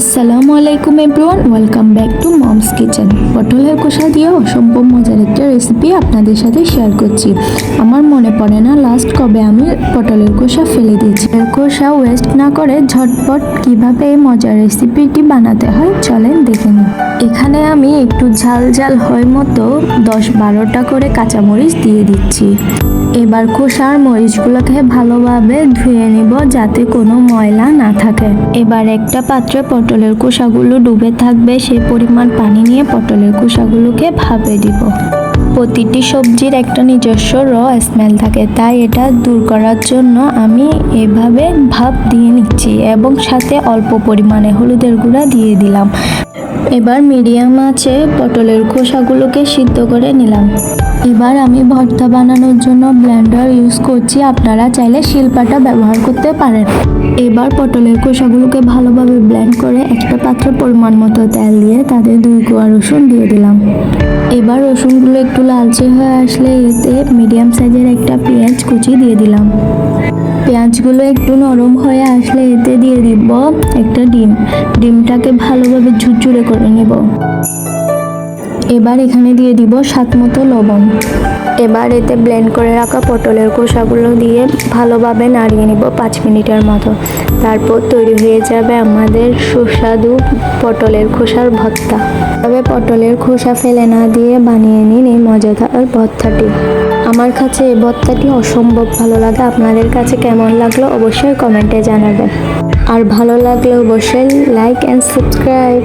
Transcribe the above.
আসসালামু আলাইকুম everyone, welcome back to mom's kitchen. পটলের কষা দিয়ে অসম্ভব মজার একটা রেসিপি আপনাদের সাথে শেয়ার করছি। আমার মনে পড়ে না লাস্ট কবে আমি পটলের কষা ফেলে দিয়েছি। কষা ওয়েস্ট না করে ঝটপট কীভাবে এই মজার রেসিপিটি বানাতে হয় চলেন দেখে নিন এখানে আমি একটু ঝাল ঝাল হয় মতো দশ বারোটা করে কাঁচামরিচ দিয়ে দিচ্ছি। এবার কষার মরিচগুলোকে ভালোভাবে ধুয়ে নিব যাতে কোনো ময়লা না থাকে। এবার একটা পাত্রে পটলের কোষাগুলো ডুবে থাকবে, সে পরিমাণ পানি নিয়ে পটলের কোষাগুলোকে ভাপে দিব। প্রতিটি সবজির একটা নিজস্ব র স্মেল থাকে, তাই এটা দূর করার জন্য আমি এভাবে ভাপ দিয়ে নিচ্ছি এবং সাথে অল্প পরিমাণে হলুদের গুঁড়া দিয়ে দিলাম। এবার মিডিয়াম আছে, পটলের খোসাগুলোকে সিদ্ধ করে নিলাম। এবার আমি ভর্তা বানানোর জন্য ব্লেন্ডার ইউজ করছি, আপনারা চাইলে শিল্পাটা ব্যবহার করতে পারেন। এবার পটলের খোসাগুলোকে ভালোভাবে ব্লেন্ড করে একটা পাত্রে পরিমাণ মতো তেল দিয়ে তাতে দুই কোয়া রসুন দিয়ে দিলাম। এবার রসুনগুলো একটু লালচে হয়ে আসলে এতে মিডিয়াম সাইজের একটা পেঁয়াজ কুচি দিয়ে দিলাম। পেঁয়াজগুলো একটু নরম হয়ে আসলে এতে দিয়ে দিব একটা ডিম। ডিমটাকে ভালোভাবে ঝুরঝুরে করে নেব। এবার এখানে দিয়ে দিব স্বাদ মতো লবণ। এবার এতে ব্লেন্ড করে রাখা পটলের খোসাগুলো দিয়ে ভালোভাবে নাড়িয়ে নিব পাঁচ মিনিটের মতো। তারপর তৈরি হয়ে যাবে আমাদের সুস্বাদু পটলের খোসার ভর্তা। তবে পটলের খোসা ফেলে না দিয়ে বানিয়ে নিন এই মজাদার ভর্তাটি। আমার কাছে এই ভর্তাটি অসম্ভব ভালো লাগে। আপনাদের কাছে কেমন লাগল অবশ্যই কমেন্টে জানাবেন। আর ভালো লাগলে অবশ্যই লাইক অ্যান্ড সাবস্ক্রাইব